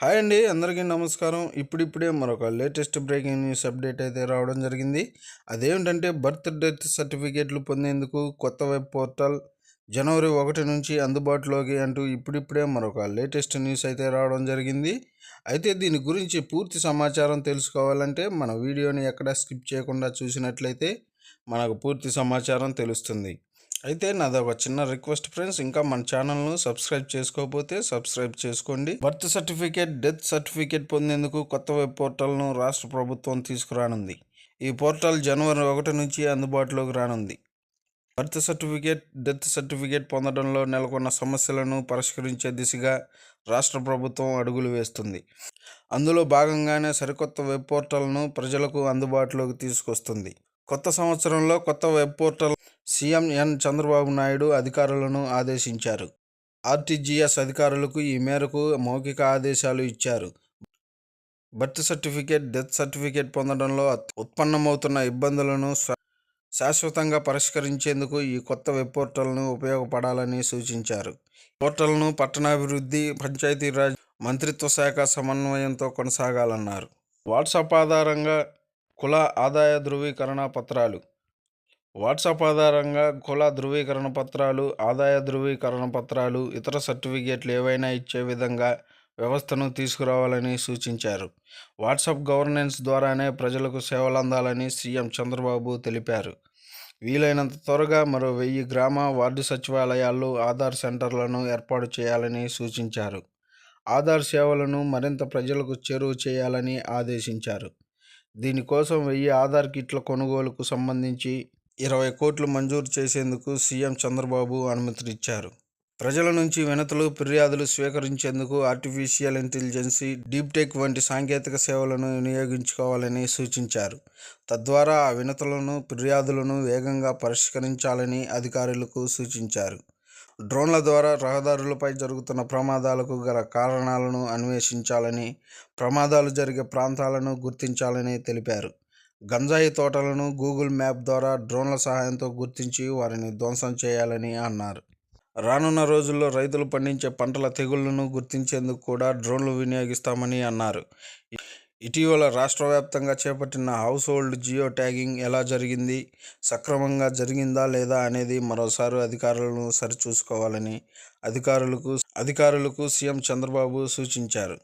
Hi అండి అందరికీ నమస్కారం. ఇప్పుడిప్పుడే మరొక లేటెస్ట్ బ్రేకింగ్ న్యూస్ అప్డేట్ అయితే రావడం జరిగింది. అదేమిటంటే బర్త్ డెత్ సర్టిఫికేట్లు పొందేందుకు కొత్త వెబ్ పోర్టల్ జనవరి ఒకటి నుంచి అందుబాటులోకి అంటూ ఇప్పుడిప్పుడే మరొక లేటెస్ట్ న్యూస్ అయితే రావడం జరిగింది. అయితే దీని గురించి పూర్తి సమాచారం తెలుసుకోవాలంటే మన వీడియోని ఎక్కడ స్కిప్ చేయకుండా చూసినట్లయితే మనకు పూర్తి సమాచారం తెలుస్తుంది. అయితే నాది ఒక చిన్న రిక్వెస్ట్ ఫ్రెండ్స్ ఇంకా మన ఛానల్ను సబ్స్క్రైబ్ చేసుకోకపోతే సబ్స్క్రైబ్ చేసుకోండి. బర్త్ సర్టిఫికేట్ డెత్ సర్టిఫికేట్ పొందేందుకు కొత్త వెబ్ పోర్టల్ను రాష్ట్ర ప్రభుత్వం తీసుకురానుంది. ఈ పోర్టల్ జనవరి ఒకటి నుంచి అందుబాటులోకి రానుంది. బర్త్ సర్టిఫికేట్ డెత్ సర్టిఫికేట్ పొందడంలో నెలకొన్న సమస్యలను పరిష్కరించే దిశగా రాష్ట్ర ప్రభుత్వం అడుగులు వేస్తుంది. అందులో భాగంగానే సరికొత్త వెబ్ పోర్టల్ను ప్రజలకు అందుబాటులోకి తీసుకొస్తుంది. కొత్త సంవత్సరంలో కొత్త web portal CM N Chandrababu Naidu అధికారులను ఆదేశించారు. ఆర్టీజీఎస్ అధికారులకు ఈ మేరకు మౌఖిక ఆదేశాలు ఇచ్చారు. బర్త్ సర్టిఫికేట్ డెత్ సర్టిఫికేట్ పొందడంలో ఉత్పన్నమవుతున్న ఇబ్బందులను శాశ్వతంగా పరిష్కరించేందుకు ఈ కొత్త వెబ్ పోర్టల్ను ఉపయోగపడాలని సూచించారు. పోర్టల్ను పట్టణాభివృద్ధి పంచాయతీరాజ్ మంత్రిత్వ శాఖ సమన్వయంతో కొనసాగాలన్నారు. వాట్సాప్ ఆధారంగా కుల ఆదాయ ధృవీకరణ పత్రాలు. వాట్సాప్ ఆధారంగా కుల ధృవీకరణ పత్రాలు ఆదాయ ధృవీకరణ పత్రాలు ఇతర సర్టిఫికేట్లు ఏవైనా ఇచ్చే విధంగా వ్యవస్థను తీసుకురావాలని సూచించారు. వాట్సాప్ గవర్నెన్స్ ద్వారానే ప్రజలకు సేవలు అందాలని సీఎం చంద్రబాబు తెలిపారు. వీలైనంత త్వరగా మరో వెయ్యి గ్రామ వార్డు సచివాలయాల్లో ఆధార్ సెంటర్లను ఏర్పాటు చేయాలని సూచించారు. ఆధార్ సేవలను మరింత ప్రజలకు చేరువ చేయాలని ఆదేశించారు. దీనికోసం వెయ్యి ఆధార్ కిట్ల కొనుగోలుకు సంబంధించి ఇరవై కోట్లు మంజూరు చేసేందుకు సీఎం చంద్రబాబు అనుమతినిచ్చారు. ప్రజల నుంచి వినతులు ఫిర్యాదులు స్వీకరించేందుకు ఆర్టిఫిషియల్ ఇంటెలిజెన్సీ డీప్టెక్ వంటి సాంకేతిక సేవలను వినియోగించుకోవాలని సూచించారు. తద్వారా ఆ వినతులను ఫిర్యాదులను వేగంగా పరిష్కరించాలని అధికారులకు సూచించారు. డ్రోన్ల ద్వారా రహదారులపై జరుగుతున్న ప్రమాదాలకు గల కారణాలను అన్వేషించాలని ప్రమాదాలు జరిగే ప్రాంతాలను గుర్తించాలని తెలిపారు. గంజాయి తోటలను గూగుల్ మ్యాప్ ద్వారా డ్రోన్ల సహాయంతో గుర్తించి వారిని ధ్వంసం చేయాలని అన్నారు. రానున్న రోజుల్లో రైతులు పండించే పంటల తెగుళ్ళను గుర్తించేందుకు కూడా డ్రోన్లు వినియోగిస్తామని అన్నారు. ఇటీవల రాష్ట్ర వ్యాప్తంగా చేపట్టిన హౌస్ హోల్డ్ జియో ట్యాగింగ్ ఎలా జరిగింది? సక్రమంగా జరిగిందా లేదా అనేది మరోసారి అధికారులను సరిచూసుకోవాలని అధికారులకు అధికారులకు సీఎం చంద్రబాబు సూచించారు.